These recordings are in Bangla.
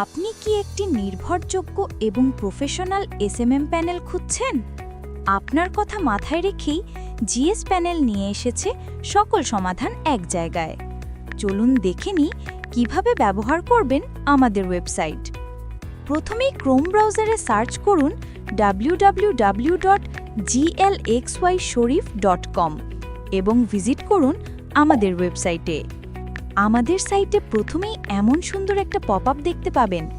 আপনি কি একটি নির্ভরযোগ্য এবং প্রফেশনাল এসএমএম প্যানেল খুঁজছেন? আপনার কথা মাথায় রেখেই জিএস প্যানেল নিয়ে এসেছে সকল সমাধান এক জায়গায়। চলুন দেখে নিই কীভাবে ব্যবহার করবেন আমাদের ওয়েবসাইট। প্রথমেই ক্রোম ব্রাউজারে সার্চ করুন www.glxyshorif.com এবং ভিজিট করুন আমাদের ওয়েবসাইটে। আমাদের সাইটে প্রথমেই এমন সুন্দর একটা পপ আপ দেখতে পাবেন।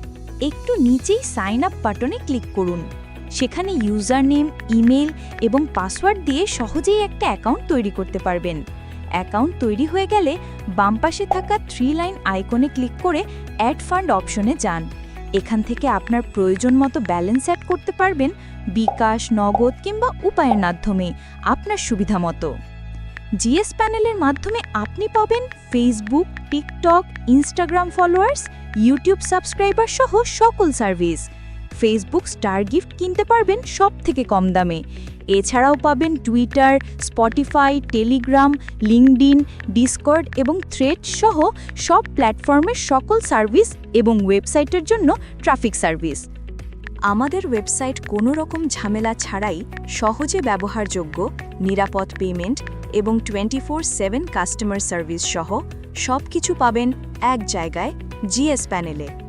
একটু নিচেই সাইন আপ বাটনে ক্লিক করুন। সেখানে ইউজার নেম ইমেল এবং পাসওয়ার্ড দিয়ে সহজেই একটা অ্যাকাউন্ট তৈরি করতে পারবেন। অ্যাকাউন্ট তৈরি হয়ে গেলে বাম পাশে থাকা থ্রি লাইন আইকনে ক্লিক করে অ্যাড ফান্ড অপশনে যান। এখান থেকে আপনার প্রয়োজন মতো ব্যালেন্স অ্যাড করতে পারবেন বিকাশ, নগদ কিংবা উপায়ের মাধ্যমে আপনার সুবিধা মতো। জিএস প্যানেলের মাধ্যমে আপনি পাবেন Facebook TikTok Instagram followers YouTube subscriber সহ সকল সার্ভিস ফেসবুক স্টার গিফট কিনতে পারবেন সব থেকে কম দামে। এছাড়াও পাবেন Twitter Spotify Telegram LinkedIn Discord এবং থ্রেড সহ সব প্ল্যাটফর্মের সকল সার্ভিস এবং ওয়েবসাইটের জন্য ট্রাফিক সার্ভিস আমাদের ওয়েবসাইট কোনো রকম ঝামেলা ছাড়াই সহজে ব্যবহারযোগ্য, নিরাপদ পেমেন্ট এবং twenty four seven customer service সহ সব কিছু পাবেন এক জায়গায় জিএস প্যানেলে।